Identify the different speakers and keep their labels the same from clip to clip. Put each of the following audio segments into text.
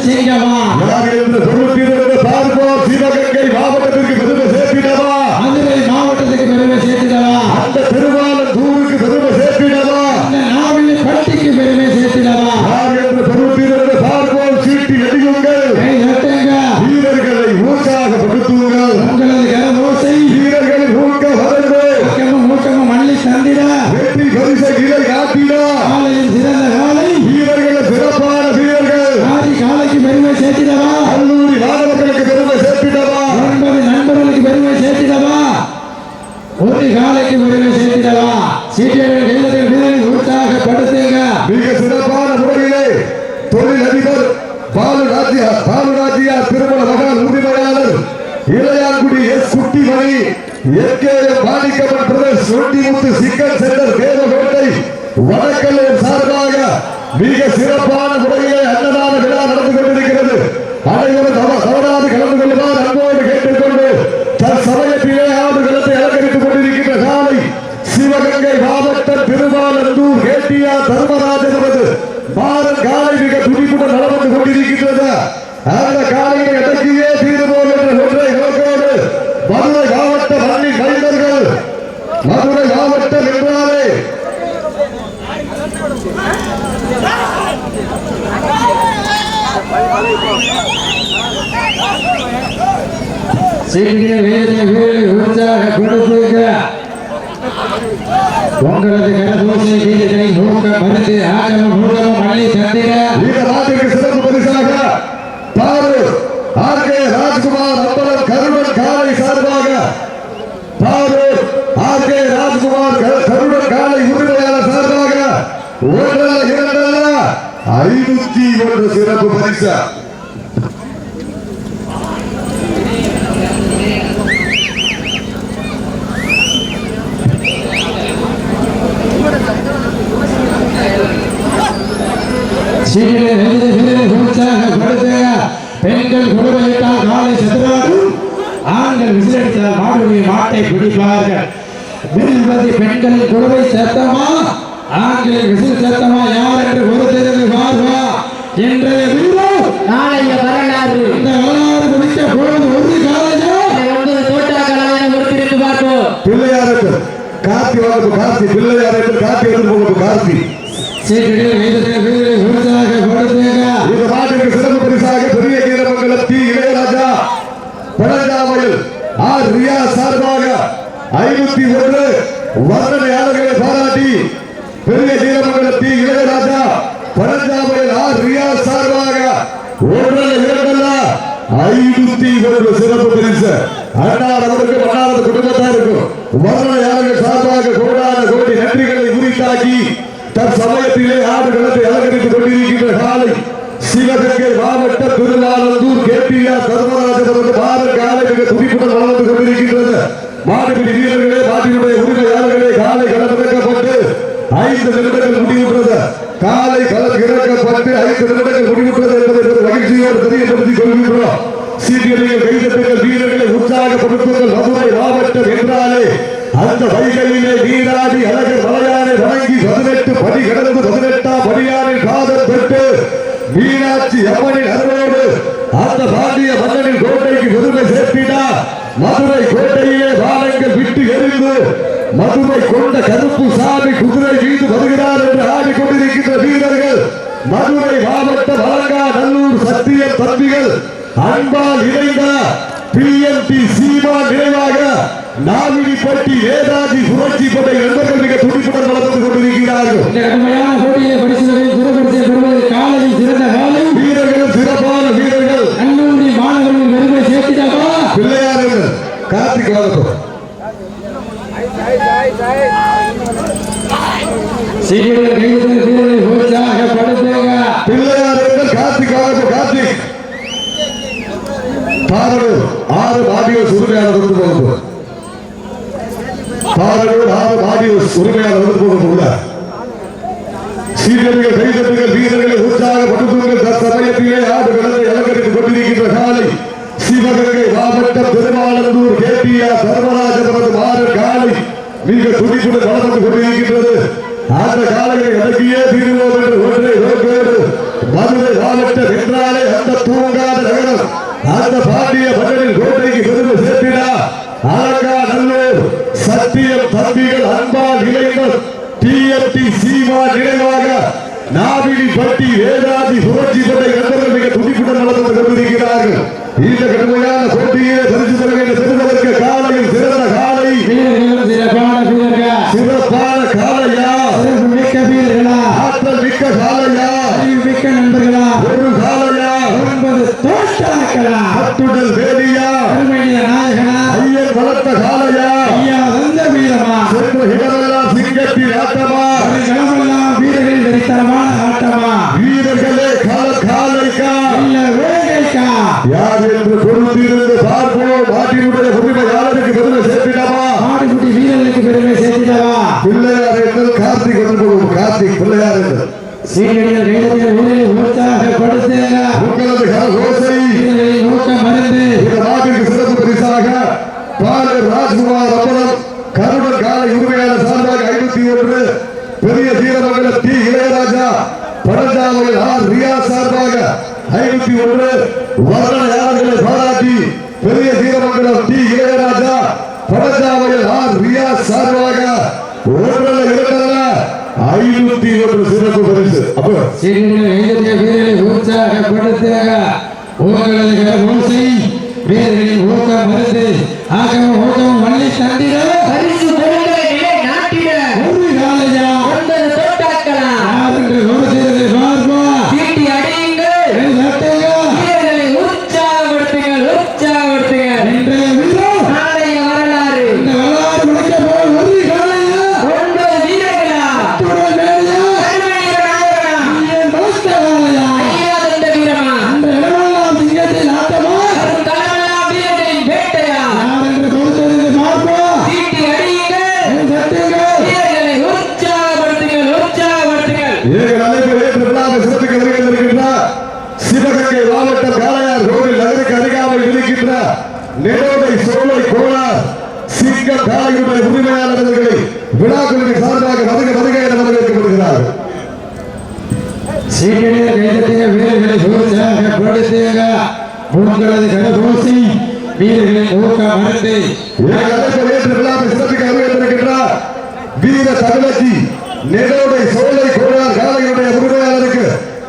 Speaker 1: Saya.
Speaker 2: சீட்டிய வீரரை வீரரை உங்களது கரதோசை வீரர்களை நோக்க மருந்து ஆகமம் மூலமும் மல்லி தந்திட
Speaker 1: இந்த நாட்டுக்கு சிறப்பு பரிசாக பாரு ஆர் ராஜ்குமார் அம்பலம் கருணன் காலை சார்பாக பாரு ஆர் ராஜ்குமார் க- காலை உரிமையாளர் சார்பாக ஒன்றல்ல இரண்டல்ல ஐநூத்தி ஒன்று சிறப்பு பரிசா.
Speaker 2: சீட்டிய வீரரை வீரரை உற்சாகப்படுத்துங்க பெண்கள் குடும்பத்தால் காலை சதுராடும் ஆண்கள் விசிலடித்தால் மாடுடைய மாட்டை பிடிப்பார்கள். விரும்பதி பெண்கள் குழுவை சத்தமா? ஆண்கள் விசில் சத்தமா? யார் என்று ஒரு தெரிந்து பார்வா? வீரர்
Speaker 3: நாளைய வரலாறு.
Speaker 2: இந்த வரலாறு குறித்த பொழுது ஒரு காலையா?
Speaker 3: ஒன்பது தோட்டாக்களான ஒருத்திருந்து பார்ப்போம்.
Speaker 1: பிள்ளையாருக்கு கார்த்தி வளர்ப்பு கார்த்தி. பிள்ளையாருக்கு கார்த்தி எடுத்து கார்த்தி. இந்த நாட்டுக்கு சிறப்பு பரிசாக பெரிய கீரமங்கலம் இளையராஜா பழஞ்சாமையில் ஆர். ரியா சார்பாக ஐநூத்தி ஒன்று வர்ணனையாளர்களை பாராட்டி பெரிய கீரமங்கலம் இளையராஜா பழஞ்சாமையில் ஆர். ரியா சார்பாக ஒன்றரை இரண்டல்ல ஐநூத்தி ஒன்று சிறப்பு பரிசு. அண்ணார் அவருக்கு அண்ணாரது குடும்பத்தாருக்கும் வர்ணனையாளர்கள் சார்பாக கோடான கோடி நன்றிகளை உரித்தாக்கி தற்சமயத்திலே ஆடுகளத்தை அலங்கரித்துக் கொண்டிருக்கின்ற காலை சிவகங்கை மாவட்டம் திருவாலந்தூர் கேபிஆர் தர்மராஜன் அவர்கள் காலை மிக துடிப்புடன் வளர்ந்து கொண்டிருக்கின்றது மாடுபிடி வீரர்களே மாட்டினுடைய உரிமையாளர்களே காலை களமிறக்கப்பட்டு ஐந்து நிமிடங்கள் முடிவுற்றது. காலை களம் இறக்கப்பட்டு ஐந்து நிமிடங்கள் முடிவுற்றது என்பதை மகிழ்ச்சியோடு தெரியப்படுத்திக் கொள்கின்றோம். சீட்டியடிகள் கைதட்டுங்கள் வீரர்களை உற்சாகப்படுத்துங்கள். மதுரை மாவட்டம் என்றாலே அந்த வைகளிலே நீராடி அழகர் பதினெட்டு கடந்து பதினெட்டாம் பணியாரின் காதல் பெற்று மீனாட்சி அம்மனின் அருளோடு அந்த பாண்டிய மன்னனின் கோட்டைக்கு பெருமை சேர்த்தினார் மதுரை கோட்டையே வானங்கள் விட்டு எரிந்து மதுரை கொண்ட கருப்பு சாமி குதிரை மீது வருகிறார் என்று ஆடிக்கொண்டிருக்கின்ற வீரர்கள். மதுரை மாவட்டம் அலங்கா நல்லூர் சத்திய தம்பிகள் அன்பால் இணைந்த பிஎம்டி சீமா நினைவாக நாவினிப்பட்டி வேதாஜி புரட்சி படை நண்பர்கள் மிக துடிப்புடன் வளர்ந்து கொண்டிருக்கிறார்கள்.
Speaker 2: இந்த கடுமையான போட்டியை படித்தவர்கள் சிறப்படுத்திய பெறுவது காலையில் சிறந்த காலை
Speaker 1: வீரர்கள் சிறப்பான வீரர்கள்.
Speaker 2: கல்லூரி மாணவர்கள் பெருமை சேர்த்திட்டாரா
Speaker 1: பிள்ளையார்கள் கார்த்திக் வளர்த்தோம்
Speaker 2: சீக்கிரம் கைது வீரரை உற்சாகப்படுத்துங்க
Speaker 1: பிள்ளையார்கள் கார்த்திக் வளர்த்தோம் கார்த்திக் பாரலூர் ஆறு ஆடியோஸ் உரிமையாளர் வந்து போகுது பாரலூர் ஆறு ஆடியோஸ் உரிமையாளர் வந்து போகுது சீரியர்கள் கைதட்டுகள் வீரர்களை உற்சாகப்படுத்துங்கள் தற்சமயத்திலே ஆடு விளக்கை அலங்கரித்துக் கொண்டிருக்கின்ற காலை சிவகங்கை மாவட்ட Perumalanthur K. P. R. Dharmarajapuram மாறு காலை மிக துடிப்புடன் வளர்ந்து கொண்டிருக்கின்றது. அந்த காலையை அடக்கியே தீர்வோம் என்று ஒன்றை நோக்கோடு மதுரை மாவட்ட என்றாலே அந்த தூங்காத நகரம். அந்த பாண்டிய மன்னரின் கோட்டைக்கு பெருமை சேர்த்தினார் அழகா நல்லூர். சத்தியம் தம்பிகள் அன்பா இளைஞர் டிஎம்டி சீமா நினைவாக. நாவினி பட்டி வேதாதி புரட்சி படை நண்பர்கள் மிக துடிப்புடன் நடந்து கொண்டிருக்கிறார்கள் இந்த கடுமையான போட்டியிலே பரிசு பெறுகின்ற பெறுவதற்கு காலையில் சிறந்த காலை
Speaker 2: வீரர்களும் சிறப்பான வீரர்கள்
Speaker 1: சிறப்பான காலையா
Speaker 2: சிறப்பு மிக்க வீரர்களா
Speaker 1: ஆற்றல் மிக்க காலையா
Speaker 2: அறிவு மிக்க நண்பர்களா
Speaker 1: ஒரு காலையா
Speaker 2: ஒன்பது தோட்டாக்களா
Speaker 1: அத்துடல் வேலியா
Speaker 2: அருமைய நாயகனா
Speaker 1: ஐயன் வளர்த்த காலையா
Speaker 2: ஐயா வந்த வீரமா
Speaker 1: சென்ற இடமெல்லாம் சிங்கத்தின் ஆட்டமா
Speaker 2: களமெல்லாம் வீரர்கள் வெறித்தனமான ஆட்டமா
Speaker 1: வீரர்களே கால காலைக்கா
Speaker 2: இல்ல வேகைக்கா
Speaker 1: யார் என்று பொறுத்திருந்து பார்ப்போம் நாட்டினுடைய உரிமையாளருக்கு பெருமை சேர்த்திடமா
Speaker 2: மாடுகுட்டி வீரர்களுக்கு பெருமை சேர்த்திடவா
Speaker 1: பிள்ளையார் என்று கார்த்திக் வந்து போகும் கார்த்திக் பிள்ளையார் பாலர் ராஜ்குமார் அப்பளம் கருடன் காலை உரிமையாளர் சார்பாக ஐநூத்தி ஒன்று பெரிய தீரமங்கலம் டி இளையராஜா படஞ்சாவையில் ஆர். ரியா சார்பாக ஐநூத்தி ஒன்று வர்ணனையாளர்களை பாராட்டி பெரிய தீரமங்கலம் டி இளையராஜா படஞ்சாவையில் ஆர். ரியா சார்பாக ஐநூத்தி ஒன்று சிறப்பு பரிசு. அப்போ
Speaker 2: சீனியர் கைதட்டிய வீரரை உற்சாகப்படுத்துங்க உங்களது வீரர்களின் ஊக்கம் மறந்து ஆகவும் ஊக்கம் மல்லி தந்திட
Speaker 3: பரிசு பொருட்களை நிலை நாட்டிட
Speaker 2: ஒரு காலையா
Speaker 3: ஒன்பது தோட்டாக்களா
Speaker 2: யாரென்று கோசையை பார்ப்பா
Speaker 3: சீட்டி அடியுங்கள்
Speaker 2: சட்டையா
Speaker 3: வீரர்களை உற்சாகப்படுத்துங்கள் உற்சாகப்படுத்துங்கள்
Speaker 2: இன்றைய வீரர்
Speaker 3: நாளைய வரலாறு
Speaker 2: இந்த வரலாறு முடிக்க போய் ஒரு காலையா
Speaker 3: ஒன்பது வீரர்களா
Speaker 2: அத்துடன் வேலையா
Speaker 3: அருமைய நாயகனா
Speaker 2: என் பலத்த காலையா
Speaker 3: ஐயா தந்த வீரமா
Speaker 2: அந்த இடமெல்லாம் சிங்கத்தின் ஆட்டமா
Speaker 3: வரும் காலமெல்லாம் வீரர்களின் வேட்டையா
Speaker 2: யாரென்று கொடுத்தது பார்ப்பா
Speaker 3: சீட்டி அடியுங்கள்
Speaker 2: என் சட்டையா
Speaker 3: வீரர்களை உற்சாகப்படுத்துங்கள் உற்சாகப்படுத்துங்கள்
Speaker 1: ஏக அழைப்பு ஏற்று விழாவை சிறப்பிக்க வருகின்றிருக்கின்றார் சிவகங்கை மாவட்டம் காளையார் கோவில் நகருக்கு அருகாமல் இருக்கின்ற நெடோடை சோலை கோளார் சிங்கம் காளையுடைய உரிமையாளர்களை விழாக்குழுவின் சார்பாக வருக வருக என வரவேற்கப்படுகிறார்கள்
Speaker 2: சீக்கிரம் கைதட்டிய வீரர்களை உற்சாகப்படுத்துங்க உங்களது கரகோசை வீரர்களின் ஊக்கம் மறந்து
Speaker 1: ஏக வீர தமிழச்சி நெடோடை சோலை கோளார் காளையுடைய உரிமையாளருக்கு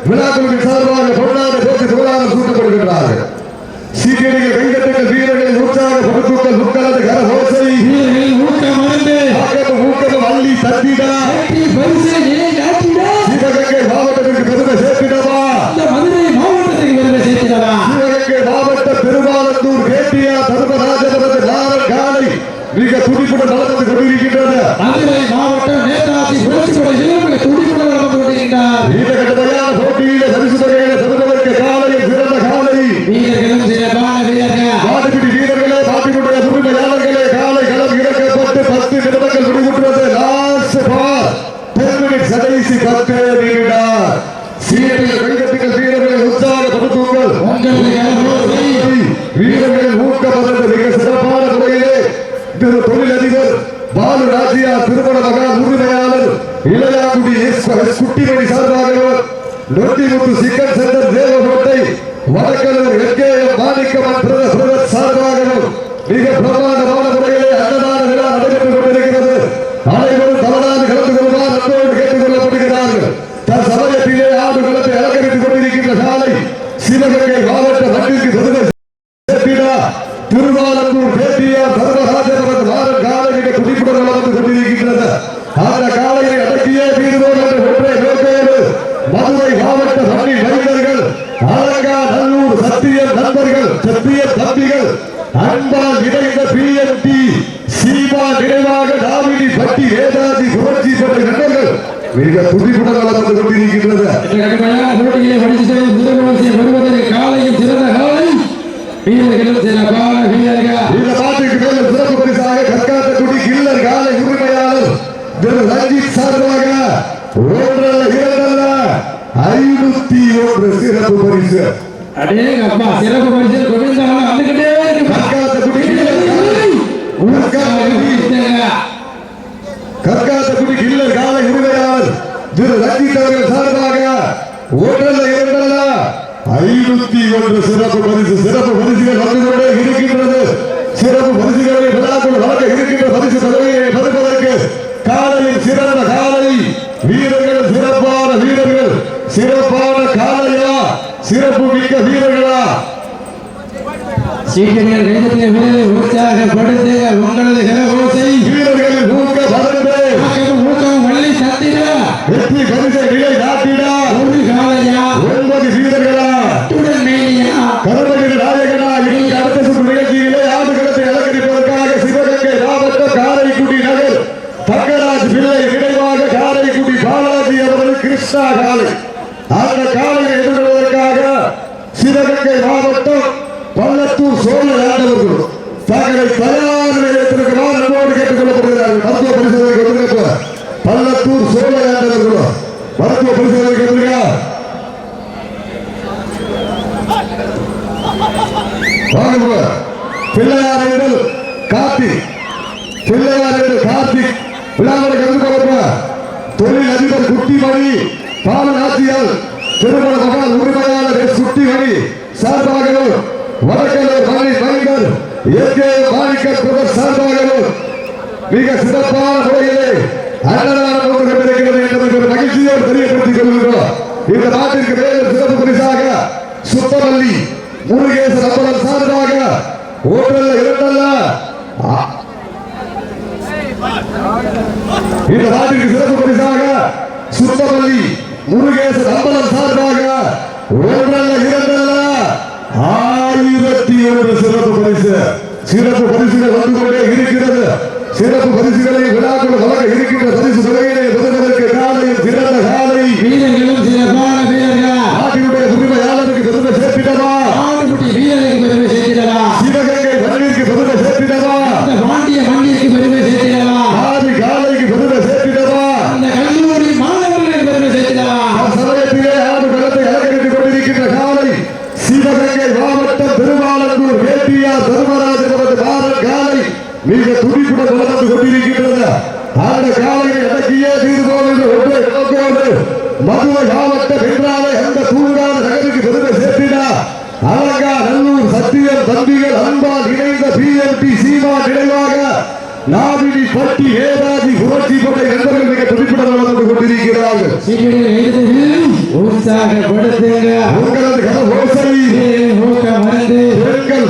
Speaker 1: விழாக்குழுவின் சார்பாக சூட்டப்படுகின்றார்கள்
Speaker 2: வீரர்களின் ஊக்கம் மறந்து
Speaker 1: ஆகமும் ஊக்கமும் அள்ளி தட்டிடா
Speaker 2: வெற்றி பரிசை நிலை நாட்டிட
Speaker 1: சிவகங்கை மாவட்டத்திற்கு பெருமை சேர்த்திடவா
Speaker 2: இந்த மதுரை மாவட்டத்துக்கு பெருமை சேர்த்திடவா
Speaker 1: சிவகங்கை மாவட்ட பெருமாளத்தூர் கேட்டியா தர்மராஜபுரத்து நாரன் காலை மிக துடிப்புடன் நடந்து கொண்டிருக்கின்றன
Speaker 2: மதுரை மாவட்டம் நேதாஜி புரட்சி படையிலும் மிக துடிப்புடன் நடந்து கொண்டிருக்கிறார்
Speaker 1: இந்த கடுமையான போட்டியில பரிசு தொகையில பெறுவதற்கு காலையில் சிறந்த காலை
Speaker 2: வீரர்களும் சிறப்பான வீரர்கள்
Speaker 1: மாட்டுப்பிடி வீரர்களே மாட்டுக்குடைய உரிமையாளர்களே காலை களம் இறக்கப்பட்டு பத்து நிமிடங்கள் முடிவுற்றது லாஸ்ட் பார் டென் மினிட்ஸ் கடைசி பத்து நிமிடம் சீட்டில் கைகட்டுகள் வீரர்களை உற்சாகப்படுத்துங்கள்
Speaker 2: உங்களது கரகோசை
Speaker 1: வீரர்கள் ஊக்கப்பட்ட மிக சிறப்பான முறையிலே திரு தொழிலதிபர் பாலு ராஜியா திருமண மகா உரிமையாளர் இளையாங்குடி எஸ் எஸ் குட்டிமணி சார்பாகவும் Nondimuthu chicken center Devakottai Vadakkalur SKM Manikkaman brother சார்பாகவும் மிக பிரமாண்டமான முறையிலே அன்னதான விழா நடைபெற்று கொண்டிருக்கிறது அனைவரும் தவறாது கலந்து கொள்வார் அன்போடு கேட்டுக் கொள்ளப்படுகிறார்கள் தன் சமயத்திலே ஆடு களத்தை அலங்கரித்துக் கொண்டிருக்கின்ற காலை சிவகங்கை மாவட்ட மண்ணிற்கு பெருமை சேர்த்திடா திருவாலூர் பேட்டியார் சர்வராஜபுரம் வாரம் காலையிட குடிப்புடன் வளர்ந்து கொண்டிருக்கின்றது அந்த காலையை அடக்கியே தீர்வோம் என்ற ஒற்றை நோக்கோடு மதுரை மாவட்ட மண்ணி வைத்தர்கள் அலங்கா நல்லூர் சத்தியம் நண்பர்கள் சத்திய தம்பிகள் அன்பால் இணைந்த பிஎன்டி சீமா நினைவாக நாமினி பட்டி வேதாதி புரட்சி பெற்ற நண்பர்கள் மிக துடிப்புடன் வளர்ந்து கொண்டிருக்கின்றது
Speaker 2: இந்த கடுமையான போட்டியிலே பரிசு செய்து முதல் வருவதற்கு காலையும் சிறந்த காலை வீரர்களும் சிறப்பான வீரர்கள்
Speaker 1: இந்த பாட்டுக்கு மேலும் சிறப்பு பரிசாக கற்காத்தக்குடி கில்லர் காலை உரிமையாளர் திரு ரஞ்சித் சார்பாக ஒன்றல்ல இரண்டல்ல ஐநூத்தி ஒன்று சிறப்பு பரிசு
Speaker 2: அடேங்க அப்பா சிறப்பு பரிசு கொடுத்தாலும் வந்துகிட்டே இருக்கு.
Speaker 1: கற்காத்தக்குடி கில்லர் காலை கற்காத்தக்குடி கில்லர் காலை உரிமையாளர் திரு ரஞ்சித் அவர்கள் சார்பாக ஒன்றல்ல இரண்டல்ல ஐநூத்தி ஒன்று சிறப்பு பரிசு சிறப்பு பரிசுகள் வந்து கொண்டே இருக்கின்றது. சிறப்பு பரிசுகளை விழாக்குள் வழங்க இருக்கின்ற பரிசு பதவியை பெறுவதற்கு காலையில் சிறந்த காலை. வீரர்கள் சிறப்பான வீரர்கள் சிறப்பான சிறப்பு மிக்க வீரர்களா?
Speaker 2: சீக்கிரம் வீரரை உற்சாகப்படுத்து உங்களது கரகோசை
Speaker 1: வீரர்களின் ஊக்க பறந்து
Speaker 2: ஊக்கம் வள்ளி சத்திரா
Speaker 1: வெற்றி பரிசை நிலை நாட்டிடா
Speaker 2: ஒரு காலையா
Speaker 1: ஒன்பது வீரர்களா?
Speaker 2: உடன் மேனியா.
Speaker 1: கருணகிரி நாயகனா இன்னைக்கு அடுத்த சுற்று நிகழ்ச்சியிலே ஆடுகளத்தை அலங்கரிப்பதற்காக சிவகங்கை மாவட்டம் காரைக்குடி நகர் தங்கராஜ் பிள்ளை நினைவாக காரைக்குடி பாலாஜி அவர்கள் கிருஷ்ணா காலை. அந்த காலையை எதிர்கொள்வதற்காக சிவகங்கை மாவட்டம் பள்ளத்தூர் சோழ ஆண்டவர்கள் தங்களை தயார் நிலையத்திற்குமாறு நம்மோடு கேட்டுக் கொள்ளப்படுகிறார்கள். மருத்துவ பரிசோதனை கொண்டிருக்க பள்ளத்தூர் சோழ ஆண்டவர்கள். மருத்துவ பரிசோதனை கொண்டிருக்க வாங்க பிள்ளையாரிடல் கார்த்திக் பிள்ளையாரிடல் கார்த்திக் விழாவில் கலந்து தொழில் அதிபர் குட்டி மணி ஆட்சியால் திருமண மகான் உரிமையாளர் எஸ் குட்டிமணி சார்பாகவும் வடக்கலூர் மணி மைந்தர் எஸ்கே மாணிக்கர் பிரதர் சார்பாகவும் மிக சிறப்பான முறையிலே அன்னதானம் கொண்டு கொண்டிருக்கிறது என்பதற்கு ஒரு மகிழ்ச்சியோடு தெரியப்படுத்திக் கொள்கிறோம் இந்த நாட்டிற்கு மேலும் சிறப்பு பரிசாக சுத்தமல்லி முருகேசன் அம்பலம் சார்பாக ஒன்றல்ல இரண்டல்ல இந்த நாட்டிற்கு சிறப்பு பரிசாக சுத்தமல்லி முருகேசன் அம்பலம் சார்பாக ஒன்றல்ல இரண்டல்ல. ஆயிரத்தி ஒன்று சிறப்பு பரிசு. சிறப்பு பரிசுகள் வந்து கொண்டே இருக்கிறது. சிறப்பு பரிசுகளை விழாக்கள் வழங்க இருக்கின்ற பரிசுகளை தொகையிலே பெறுவதற்கு காலையில் சிறந்த காலை
Speaker 2: வீரர்களும் சிறப்பான வீரர்கள்
Speaker 1: நாட்டினுடைய உரிமையாளருக்கு பெருமை சேர்த்திடவா
Speaker 2: ஆடுபுட்டி வீரருக்கு பெருமை சேர்த்திடலாம்
Speaker 1: சிவகங்கை மண்ணிற்கு பெருமை சேர்த்திடவா
Speaker 2: அந்த பாண்டிய மண்ணிற்கு பெருமை சேர்த்திடலாம்
Speaker 1: ஆதி காலைக்கு பெருமை சேர்த்திடவா
Speaker 2: அந்த கல்லூரி மாணவர்களுக்கு பெருமை சேர்த்திடலாம்
Speaker 1: நம் சமயத்திலே ஆடு களத்தை அலங்கரித்துக் கொண்டிருக்கின்ற காலை சிவகங்கை மாவட்டம் திருவாலந்தூர் வேட்டியார் தர்மராஜபுரத்து மாறன் காலை மிக துடிப்புடன் வளர்ந்து கொண்டிருக்கின்றது அந்த காலையை அடக்கியே தீர்வோம் என்று ஒன்றை நோக்கோடு மதுரை மாவட்டம் என்றாலே அந்த தூங்காத நகருக்கு பெருமை சேர்த்தினார் அலங்கா நல்லூர் சத்தியம் தம்பிகள் அன்பால் இணைந்த பிஎம்பி சீமா நினைவாக நாவினி பட்டி ஏதாதி புரட்சி கொண்டை நண்பர்கள் மிக துடிப்புடன் வளர்ந்து கொண்டிருக்கிறார்கள். உங்களது ஓசை. பெண்கள்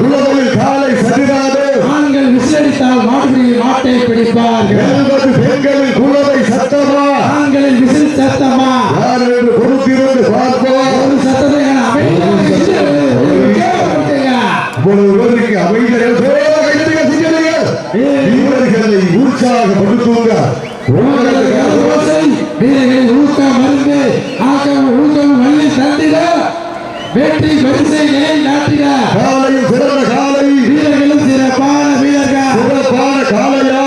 Speaker 1: காலை சதிராது
Speaker 2: ஆண்கள் விசிலடித்தால் மாற்றி மாட்டை பிடிப்பார்கள்
Speaker 1: எழுபது பெண்களில் குலவை சத்தமா
Speaker 2: ஆண்களின் விசில் சத்தமா
Speaker 1: யார் என்று பொறுத்திருந்து பார்ப்போம்
Speaker 2: ஒரு சத்தத்தை நான் அமைதியாக விசில் கேட்கப்படுத்துங்க.
Speaker 1: இவ்வளவு பேருக்கு அமைதியாக கைதுங்க சிங்கடிங்க வீரர்களை உற்சாகப்படுத்துங்க
Speaker 2: உங்களது கரகோசை, வீரர்களின் ஊக்கம் மருந்து ஆக்கம் ஊக்கம் வள்ளி தந்திட வெற்றி பரிசை நிலை நாட்டிட
Speaker 1: சிறந்த காலை.
Speaker 2: வீரர்களும் சிறப்பான வீரர்கள்
Speaker 1: சிறப்பான காலையா?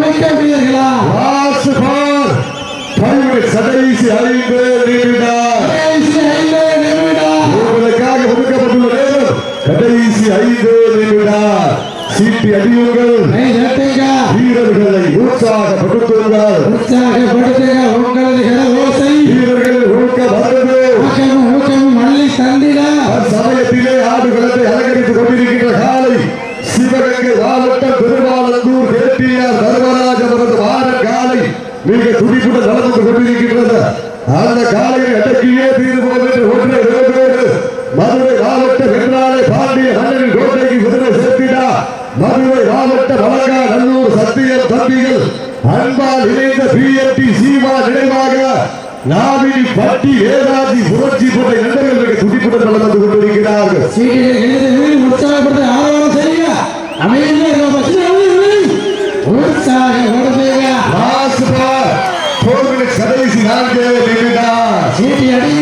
Speaker 2: மிக்க வீரர்களா
Speaker 1: வாசு பார் பல்வேறு கடைசி ஐந்து நிமிடம்
Speaker 2: கடைசி ஐந்து நிமிடம்.
Speaker 1: உங்களுக்காக ஒதுக்கப்பட்டுள்ள கடைசி ஐந்து நிமிடம் சீட்டி அடியுங்கள்
Speaker 2: கை தட்டுங்க.
Speaker 1: வீரர்களை உற்சாக உற்சாகப்படுத்துங்கள்
Speaker 2: உற்சாகப்படுத்துக உங்களது கரவோசை
Speaker 1: வீரர்கள் ஊக்க வருது
Speaker 2: ஊக்கமும் ஊக்கமும் மல்லி தந்திட.
Speaker 1: சமயத்திலே ஆடுகளத்தை அலங்கரித்துக் கொண்டிருக்கின்ற காலை சிவகங்கை மாவட்டம் திருவாலந்தூர் கேட்டியார் தர்மராஜ் அவரது வார காலை மிக துடிப்புடன் நடந்து கொண்டிருக்கின்றது. அந்த காலையை அடக்கியே என்று ஒன்றை வேறு. மதுரை மாவட்டம் என்றாலே பாண்டிய மன்னரின் கோட்டைக்கு குதிரை சேர்த்திடா. மதுரை மாவட்டம் வழங்கா நல்லூர் சத்தியம் தம்பிகள் அன்பால் இணைந்த பிஎன்டி சீமா நினைவாக நாவினி பட்டி ஏராஜி புரட்சி போன்ற நண்பர்களுக்கு துடிப்புடன் நடந்து கொண்டிருக்கிறார்கள்.
Speaker 2: உற்சாகப்படுத்த ஆர்வம் செய்யுங்க அமைதியாக
Speaker 1: கடைசி நான்கு நிமிடம்.
Speaker 2: சீட்டி அடியுங்க